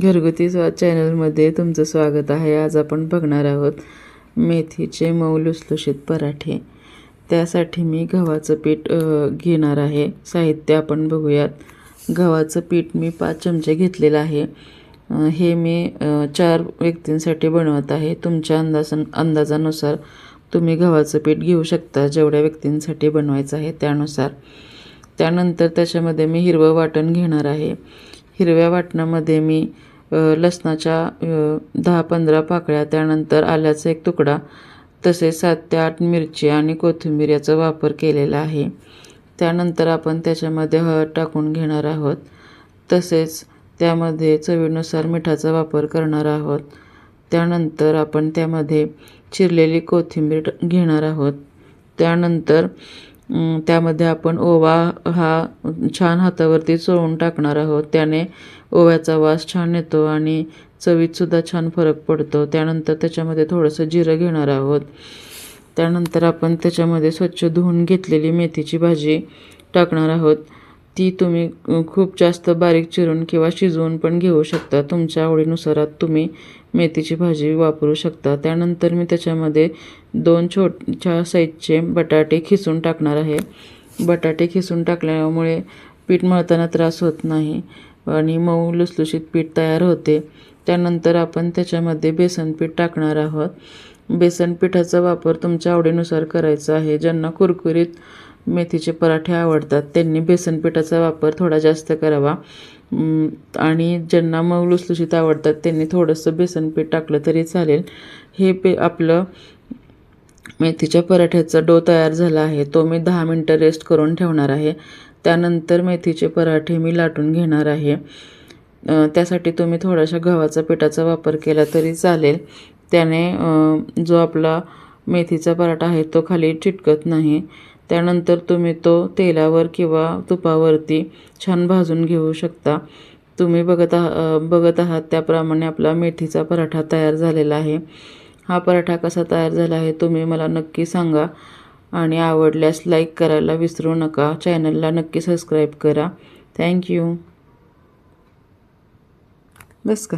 घरगुती स्वाद चॅनलमध्ये तुमचं स्वागत आहे. आज आपण बघणार आहोत मेथीचे मऊ लुसलुशीत पराठे. त्यासाठी मी गव्हाचं पीठ घेणार आहे. साहित्य आपण बघूयात. गव्हाचं पीठ मी पाच चमचे घेतलेलं आहे. हे मी चार व्यक्तींसाठी बनवत आहे. तुमच्या अंदाज अंदाजानुसार तुम्ही गव्हाचं पीठ घेऊ शकता जेवढ्या व्यक्तींसाठी बनवायचं आहे त्यानुसार. त्यानंतर त्याच्यामध्ये मी हिरवं वाटण घेणार आहे. हिरव्या वाटणामध्ये मी लसणाच्या दहा पंधरा पाकळ्या त्यानंतर आल्याचा एक तुकडा तसेच सात ते आठ मिरची आणि कोथिंबीर याचा वापर केलेला आहे. त्यानंतर आपण त्याच्यामध्ये हळद टाकून घेणार आहोत. तसेच त्यामध्ये चवीनुसार मिठाचा वापर करणार आहोत. त्यानंतर आपण त्यामध्ये चिरलेली कोथिंबीर घेणार आहोत. त्यानंतर त्यामध्ये आपण ओवा हा छान हातावरती चोळून टाकणार आहोत. त्याने ओव्याचा वास छान येतो आणि चवीतसुद्धा छान फरक पडतो. त्यानंतर त्याच्यामध्ये थोडंसं जिरं घेणार आहोत. त्यानंतर आपण त्याच्यामध्ये स्वच्छ धुवून घेतलेली मेथीची भाजी टाकणार आहोत. ती तुम्ही खूप जास्त बारीक चिरून किंवा शिजवून पण घेऊ शकता. तुमच्या आवडीनुसारात तुम्ही मेथीची भाजी वापरू शकता. त्यानंतर मी त्याच्यामध्ये दोन छोट्या साईजचे बटाटे खिसून टाकणार आहे. बटाटे खिसून टाकल्यामुळे पीठ मळताना त्रास होत नाही आणि मऊ लुसलुशीत पीठ तयार होते. त्यानंतर आपण त्याच्यामध्ये बेसन पीठ टाकणार आहोत. बेसन पिठाचा वापर तुमच्या आवडीनुसार करायचा आहे. ज्यांना कुरकुरीत मेथीचे पराठे आवडतात त्यांनी बेसन पिठाचा वापर थोडा जास्त करावा. आणि ज्यांना मऊ लुसलुशीत आवडतात त्यांनी थोडंसं बेसन पीठ टाकलं तरी चालेल. हे पे आपलं मेथीच्या पराठ्याचा डो तयार झाला आहे. तो मी दहा मिनटं रेस्ट करून ठेवणार आहे. त्यानंतर मेथीचे पराठे मी लाटून घेणार आहे. त्यासाठी तुम्ही थोड्याशा गव्हाचा पिठाचा वापर केला तरी चालेल. त्याने जो आपला मेथीचा पराठा आहे तो खाली चिटकत नाही. त्यानंतर तुम्ही तो तेलावर किंवा तुपावरती छान भाजून घेऊ शकता. तुम्ही बघत आहा बघत आहात त्याप्रमाणे आपला मेथीचा पराठा तयार झालेला आहे. हा पराठा कसा तयार झाला आहे तुम्ही मला नक्की सांगा आणि आवडल्यास लाईक करायला विसरू नका. चॅनलला नक्की सबस्क्राईब करा. थँक्यू बस का?